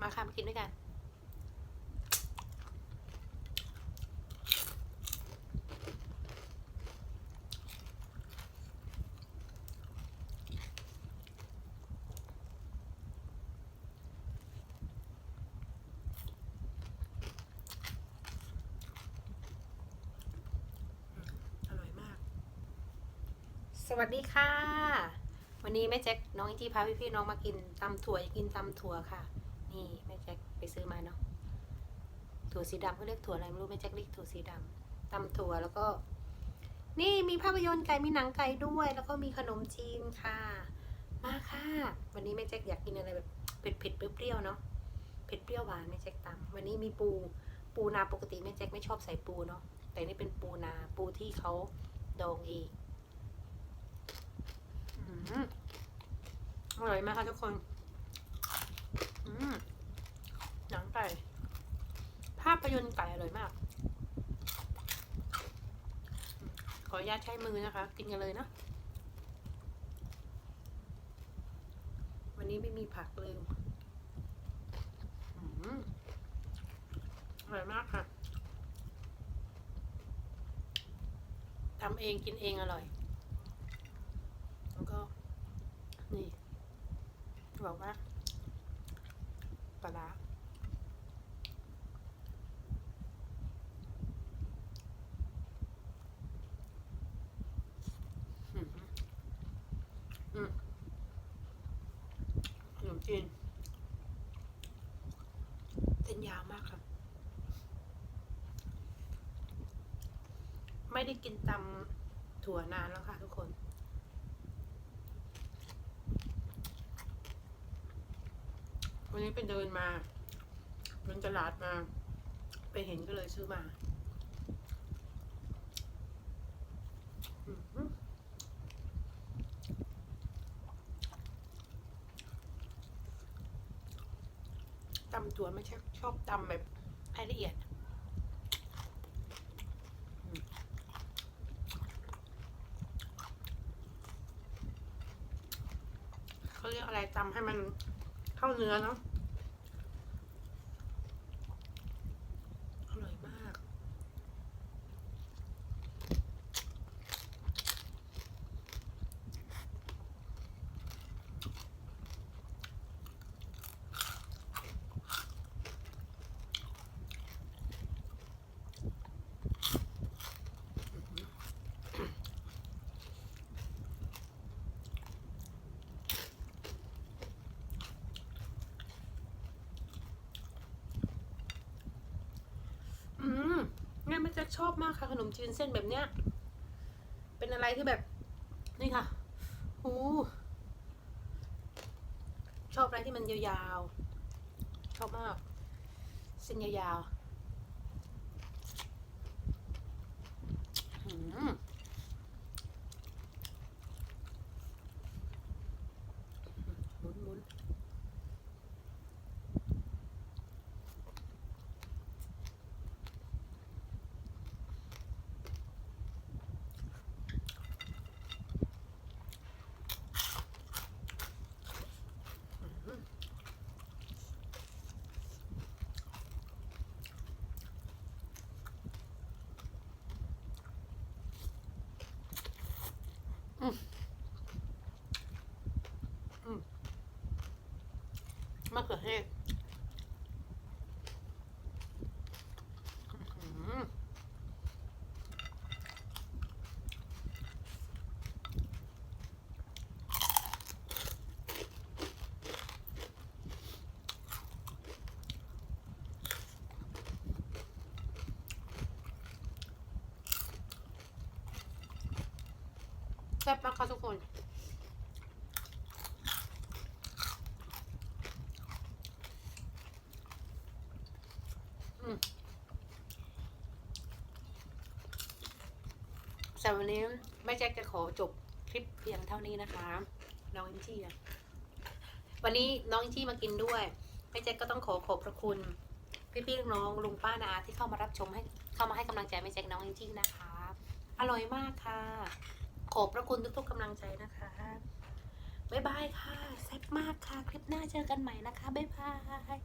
มาค่ะมากินด้วยกัน อร่อยมาก สวัสดีค่ะ วันนี้แม่แจ็คน้องอิงจี้พาพี่ๆน้องมากินตำถั่วอยากกินตำถั่วค่ะ นี่แม่แจ็คไปซื้อมาเนาะถั่วสีดำเขาเรียกถั่วอะไรไม่รู้แม่แจ็คเรียกถั่วสีดำตำถั่วแล้วก็ นี่มีภาพยนตร์ไก่มีหนังไก่ด้วย แล้วก็มีขนมจีนค่ะ มาค่ะ วันนี้แม่แจ็คอยากกินอะไรแบบเผ็ดเผ็ดเปรี้ยวๆเนาะเผ็ดเปรี้ยวหวานแม่แจ็คตำวันนี้มีปูปูนาปกติแม่แจ็คไม่ชอบใส่ปูเนาะแต่นี่เป็นปูนาปูที่เขาดองเองอร่อยมากค่ะทุกคน หนังไก่ ภาพยนตร์ไก่อร่อยมาก ขออนุญาตใช้มือนะคะ กินกันเลยนะ วันนี้ไม่มีผักเลยอืมอร่อยมากค่ะทำเองกินเองอร่อย แล้วก็ นี่บอกว่า ลาร้าอืมอืมขนมจีนเส้นยาวมากครับ ไม่ได้กินตำถั่วนานแล้วค่ะทุกคน วันนี้ไปเดินมาเดินตลาดมา ไปเห็นก็เลยซื้อมาตำถั่วไม่ใช่ชอบตำแบบให้ละเอียดเขาเรียกอะไรตำให้มันเข้าเนื้อเนาะ อร่อยมาก อืมเนี่ยมัน จะชอบมากค่ะขนมจีนเส้นแบบเนี้ย เป็นอะไรที่แบบนี่ค่ะโอ้ชอบอะไรที่มันยาวๆ ชอบมาก เส้นยาวๆอืมหมุนหมุน มะเขือเทศแซ่บมากค่ะทุกคน สำหรับวันนี้แม่แจ็คจะขอจบคลิปเพียงเท่านี้นะคะ น้องอินจี้วันนี้น้องอินจี้มากินด้วยแม่แจ็คก็ต้องขอขอบพระคุณพี่ๆน้องลุงป้านาที่เข้ามารับชมให้เข้ามาให้กำลังใจแม่แจ็คน้องอินจี้นะคะ อร่อยมากค่ะ ขอบพระคุณทุกๆกำลังใจนะคะบ๊ายบายค่ะแซ่บมากค่ะ คลิปหน้าเจอกันใหม่นะคะบ๊ายบาย